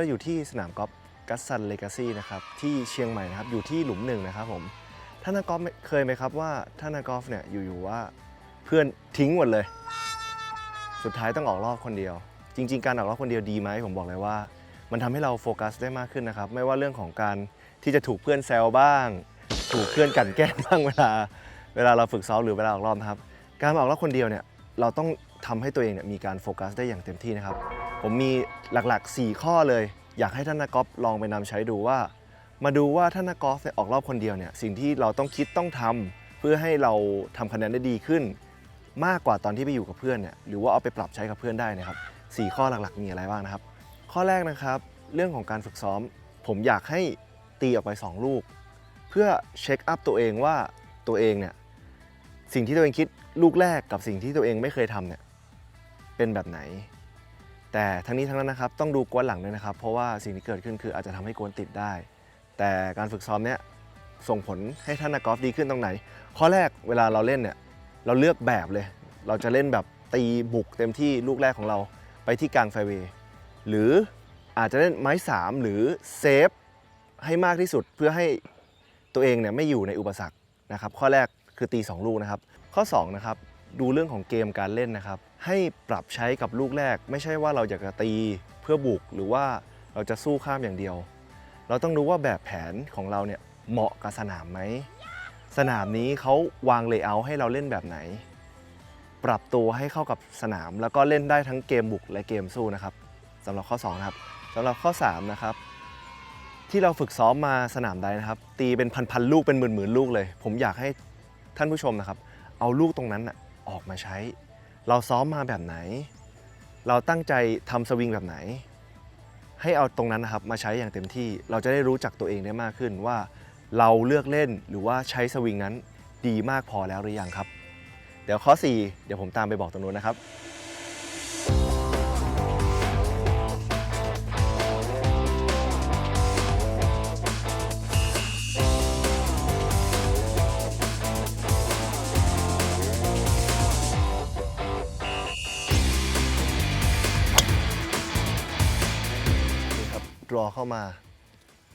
เราอยู่ที่สนามกอล์ฟกัสซันเลกาซีนะครับที่เชียงใหม่นะครับอยู่ที่หลุมหนึ่งนะครับผมท่านนักกอล์ฟเคยไหมครับว่าท่านนักกอล์ฟเนี่ยอยู่ๆว่าเพื่อนทิ้งหมดเลย สุดท้ายต้องออกรอบคนเดียว จริง ๆ การออกรอบคนเดียวดีไหมผมบอกเลยว่า มันทำให้เราโฟกัสได้มากขึ้นนะครับ ไม่ว่าเรื่องของการที่จะถูกเพื่อนแซวบ้าง ถูกเพื่อนกันแกล้งบ้างเวลา เวลาเราฝึกซ้อมหรือเวลาออกรอบครับ การออกรอบคนเดียวเนี่ย เราต้องทำให้ตัวเองเนี่ยมีการโฟกัสได้อย่างเต็มที่นะครับ ผมมีหลักๆ 4 ข้อเลย อยากให้ท่านนักกอล์ฟลองไปนำใช้ดูว่า มาดูว่าท่านนักกอล์ฟเนี่ยออกรอบคนเดียวเนี่ยสิ่งที่เราต้องคิดต้องทำเพื่อให้เราทำคะแนนได้ดีขึ้น มากกว่าตอนที่ไปอยู่กับเพื่อนเนี่ยหรือว่าเอาไปปรับใช้กับเพื่อนได้นะครับสี่ข้อหลักๆ มีอะไรบ้างนะครับ ข้อแรกนะครับ เรื่องของการฝึกซ้อม ผมอยากให้ตีออกไป 2 ลูก เพื่อเช็คอัพตัวเองว่าตัวเองเนี่ย สิ่งที่ตัวเองคิดลูกแรกกับสิ่งที่ตัวเองไม่เคยทำเนี่ยเป็นแบบไหน แต่ทั้งนี้ทั้งนั้นนะครับต้องดูกวนหลังด้วยนะครับ เพราะว่าสิ่งที่เกิดขึ้นคืออาจจะทำให้กวนติดได้ แต่การฝึกซ้อมเนี่ยส่งผลให้ท่านนักกอล์ฟดีขึ้นตรงไหน ข้อแรกเวลาเราเล่นเนี่ยเราเลือกแบบเลย เราจะเล่นแบบตีบุกเต็มที่ลูกแรกของเราไปที่กลางไฟเวย์หรืออาจจะเล่นไม้ 3 หรือเซฟให้มากที่สุดเพื่อให้ตัวเองเนี่ยไม่อยู่ในอุปสรรคนะครับข้อแรก คือตี 2 ลูกนะครับ ข้อ2นะครับดูเรื่องของเกมการเล่นนะครับ ให้ปรับใช้กับลูกแรก ไม่ใช่ว่าเราอยากจะตีเพื่อบุกหรือว่าเราจะสู้ข้ามอย่างเดียว เราต้องดูว่าแบบแผนของเราเนี่ยเหมาะกับสนามไหมสนามนี้เขาวางเลเยอร์ให้เราเล่นแบบไหน ปรับตัวให้เข้ากับสนาม แล้วก็เล่นได้ทั้งเกมบุกและเกมสู้นะครับสำหรับข้อ2นะครับสำหรับข้อ3นะครับที่เราฝึกซ้อมมาสนามใดนะครับ ตีเป็นพันๆลูกเป็นหมื่นๆลูกเลย ผมอยากให้ ท่านผู้ชมนะครับ เอาลูกตรงนั้นน่ะออกมาใช้ เราซ้อมมาแบบไหน เราตั้งใจทำสวิงแบบไหน ให้เอาตรงนั้นนะครับมาใช้อย่างเต็มที่ เราจะได้รู้จักตัวเองได้มากขึ้นว่า เราเลือกเล่นหรือว่าใช้สวิงนั้นดีมากพอแล้วหรือยังครับ เดี๋ยวข้อ 4 เดี๋ยวผมตามไปบอกตรงนู้นนะครับ รอเข้ามา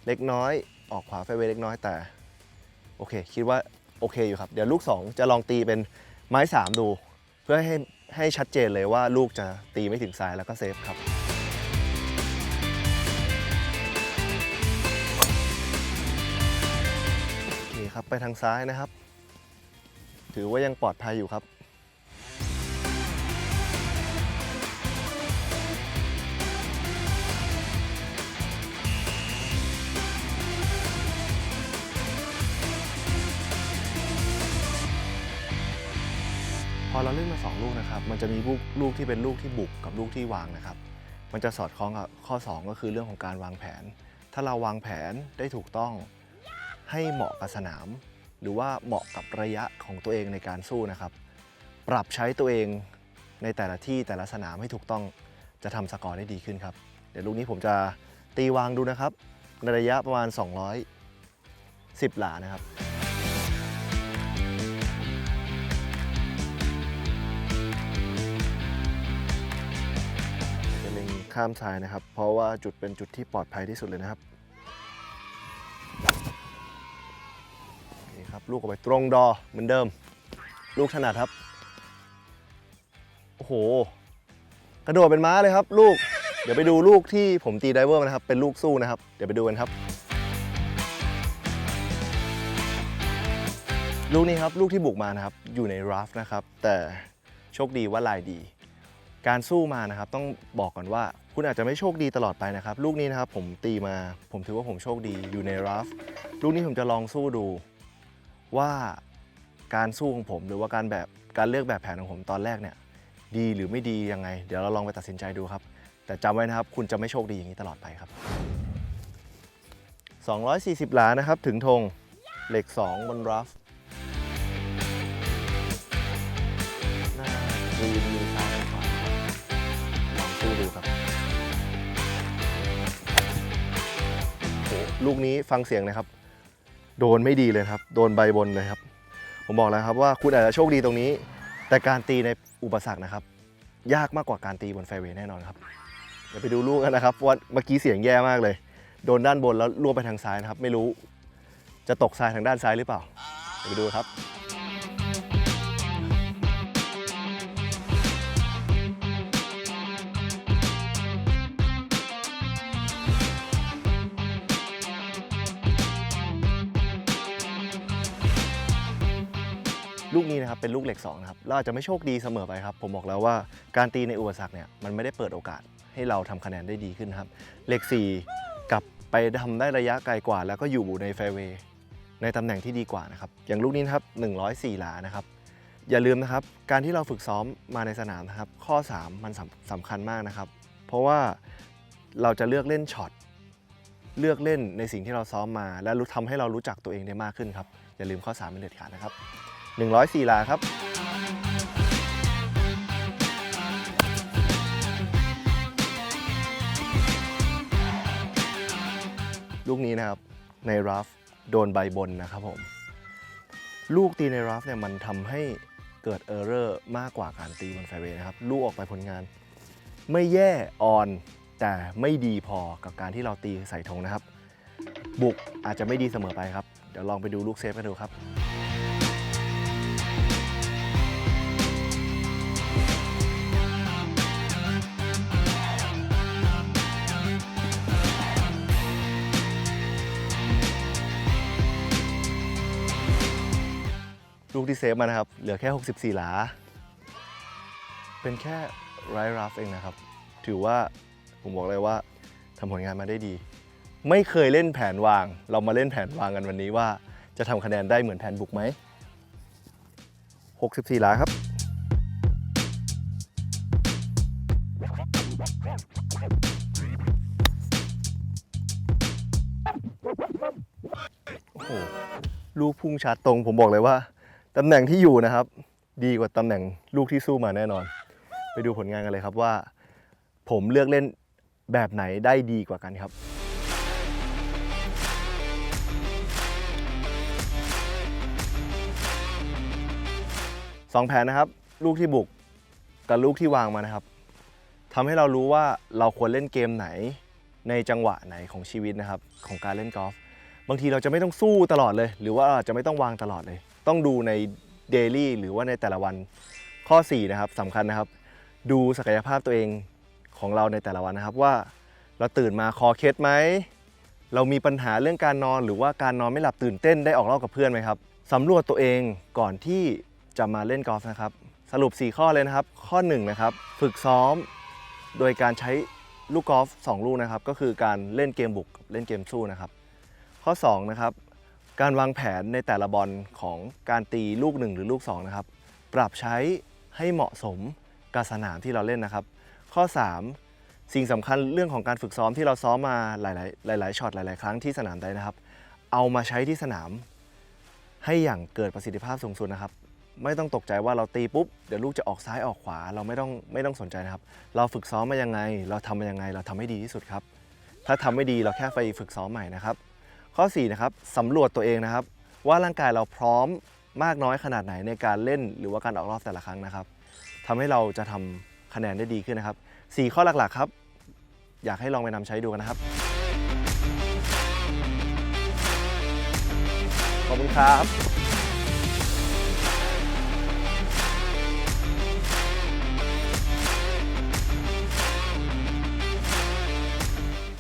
เล็กน้อย ออกขวาไฟเวเล็กน้อยแต่ โอเค คิดว่าโอเคอยู่ครับ เดี๋ยวลูก 2 จะลองตีเป็นไม้ 3 ดู เพื่อให้ให้ชัดเจนเลยว่าลูกจะตีไม่ถึงซ้ายแล้วก็เซฟครับ โอเคครับ ไปทางซ้ายนะครับ ถือว่ายังปลอดภัยอยู่ครับ อเราเล่นมา2ลูกนะครับ มันจะมีลูกลูกที่เป็นลูกที่บุกกับลูกที่วางนะครับ มันจะสอดคล้องกับข้อ 2 ก็คือเรื่องของการวางแผน ถ้าเราวางแผนได้ถูกต้องให้เหมาะกับสนาม หรือว่าเหมาะกับระยะของตัวเองในการสู้นะครับ ปรับใช้ตัวเองในแต่ละที่แต่ละสนามให้ถูกต้องจะทำสกอร์ได้ดีขึ้นครับ เดี๋ยวลูกนี้ผมจะตีวางดูนะครับ ในระยะประมาณ 210 หลานะครับ ข้ามซ้ายนะครับ เพราะว่าจุดเป็นจุดที่ปลอดภัยที่สุดเลยนะครับนี่ครับลูกออกไปตรงดอเหมือนเดิม ลูกถนัดครับ โอ้โห กระโดดเป็นม้าเลยครับ ลูก เดี๋ยวไปดูลูกที่ผมตีไดเวอร์นะครับ เป็นลูกสู้นะครับ เดี๋ยวไปดูกันครับ ลูกนี้ครับลูกที่บุกมานะครับ อยู่ในราฟนะครับ แต่โชคดีว่าลายดี การสู้มานะครับต้องบอกก่อนว่า คุณอาจจะไม่โชคดีตลอดไปนะครับ ลูกนี้นะครับผมตีมาผมถือว่าผมโชคดีอยู่ในรัฟลูกนี้ผมจะลองสู้ดูว่าการสู้ของผมหรือว่าการแบบการเลือกแบบแผนของผมตอนแรกเนี่ยดีหรือไม่ดียังไง เดี๋ยวเราลองไปตัดสินใจดูครับ แต่จำไว้นะครับ คุณจะไม่โชคดีอย่างนี้ตลอดไปครับ 240 หลานะครับ ถึงธงเหล็ก 2 บนรัฟหน้ากรีน ดูครับโอ้โหลูกนี้ฟังเสียงนะครับ โดนไม่ดีเลยครับ โดนใบบนเลยครับ ผมบอกแล้วครับว่าคุณอาจจะโชคดีตรงนี้ แต่การตีในอุปสรรคนะครับ ยากมากกว่าการตีบนไฟเวย์แน่นอนครับเดี๋ยวไปดูลูกกันนะครับว่าเมื่อกี้เสียงแย่มากเลย โดนด้านบนแล้วล่วงไปทางซ้ายนะครับ ไม่รู้จะตกทรายทางด้านซ้ายหรือเปล่าเดี๋ยวไปดูครับ ลูกนี้นะครับเป็นลูกเหล็ก2นะครับเราอาจจะไม่โชคดีเสมอไปครับ ผมบอกแล้วว่าการตีในอุปสรรคเนี่ยมันไม่ได้เปิดโอกาสให้เราทำคะแนนได้ดีขึ้นครับเหล็ก4กลับไปทำได้ระยะไกลกว่า แล้วก็อยู่ในแฟเวย์ในตำแหน่งที่ดีกว่านะครับอย่างลูกนี้นครับ104 หลานะครับอย่าลืมนะครับการที่เราฝึกซ้อมมาในสนามนะครับ ข้อ 3 มันสำสำคัญมากนะครับ เพราะว่าเราจะเลือกเล่นช็อตเลือกเล่นในสิ่งที่เราซ้อมมา และรู้ทำให้เรารู้จักตัวเองได้มากขึ้นครับ อย่าลืมข้อ 3 เป็นเด็ดขาดนะครับ 104 หลาครับ ลูกนี้นะครับในรัฟโดนใบบนนะครับผม ลูกตีในรัฟเนี่ยมันทำให้เกิดเออร์เรอร์มากกว่าการตีบนไฟเวย์นะครับ ลูกออกไปผลงาน ไม่แย่ออนแต่ไม่ดีพอกับการที่เราตีใส่ธงนะครับ บุกอาจจะไม่ดีเสมอไปครับ เดี๋ยวลองไปดูลูกเซฟกันดูครับ กที่เซฟมานะครับ เหลือแค่ 64 หลา เป็นแค่ไรรัฟเองนะครับ ถือว่าผมบอกเลยว่าทำผลงานมาได้ดี ไม่เคยเล่นแผนวาง เรามาเล่นแผนวางกันวันนี้ว่าจะทำคะแนนได้เหมือนแผนบุกไหม 64 หลาครับโอ้โหลูกพุ่งชาร์จตรงผมบอกเลยว่า ตำแหน่งที่อยู่นะครับ ดีกว่าตำแหน่งลูกที่สู้มาแน่นอน ไปดูผลงานกันเลยครับว่า ผมเลือกเล่นแบบไหนได้ดีกว่ากันครับสองแผนนะครับ ลูกที่บุกกับลูกที่วางมานะครับทำให้เรารู้ว่าเราควรเล่นเกมไหนในจังหวะไหนของชีวิตนะครับ ของการเล่นกอล์ฟบางทีเราจะไม่ต้องสู้ตลอดเลย หรือว่าจะไม่ต้องวางตลอดเลย ต้องดูในเดลี่หรือว่าในแต่ละวันข้อ 4 นะครับสำคัญนะครับ ดูศักยภาพตัวเองของเราในแต่ละวันนะครับว่าเราตื่นมาคอเคล็ดไหม เรามีปัญหาเรื่องการนอนหรือว่าการนอนไม่หลับตื่นเต้นได้ออกรอบกับเพื่อนไหมครับสำรวจตัวเองก่อนที่จะมาเล่นกอล์ฟนะครับ สรุป 4 ข้อเลยนะครับ ข้อ1นะครับฝึกซ้อมโดยการใช้ลูกกอล์ฟ2ลูกนะครับ ก็คือการเล่นเกมบุกเล่นเกมสู้นะครับ ข้อ2นะครับ การวางแผนในแต่ละบอลของการตีลูก 1 หรือลูก2นะครับปรับใช้ให้เหมาะสมกับสนามที่เราเล่นนะครับ ข้อ 3 สิ่งสำคัญเรื่องของการฝึกซ้อมที่เราซ้อมมาหลาย ๆ หลาย ๆช็อตหลาย ๆ ครั้งที่สนามใดนะครับ เอามาใช้ที่สนาม ให้อย่างเกิดประสิทธิภาพสูงสุดนะครับ ไม่ต้องตกใจว่าเราตีปุ๊บเดี๋ยวลูกจะออกซ้ายออกขวา เราไม่ต้องไม่ต้องสนใจนะครับ เราฝึกซ้อมมายังไง เราทำมายังไง เราทำให้ดีที่สุดครับ ถ้าทำไม่ดีเราแค่ไปฝึกซ้อมใหม่นะครับ ข้อ4นะครับสำรวจตัวเองนะครับ ว่าร่างกายเราพร้อมมากน้อยขนาดไหนในการเล่นหรือว่าการออกรอบแต่ละครั้งนะครับทำให้เราจะทำคะแนนได้ดีขึ้นนะครับ 4 ข้อหลักๆครับ อยากให้ลองไปนำใช้ดูกันนะครับ ขอบคุณครับ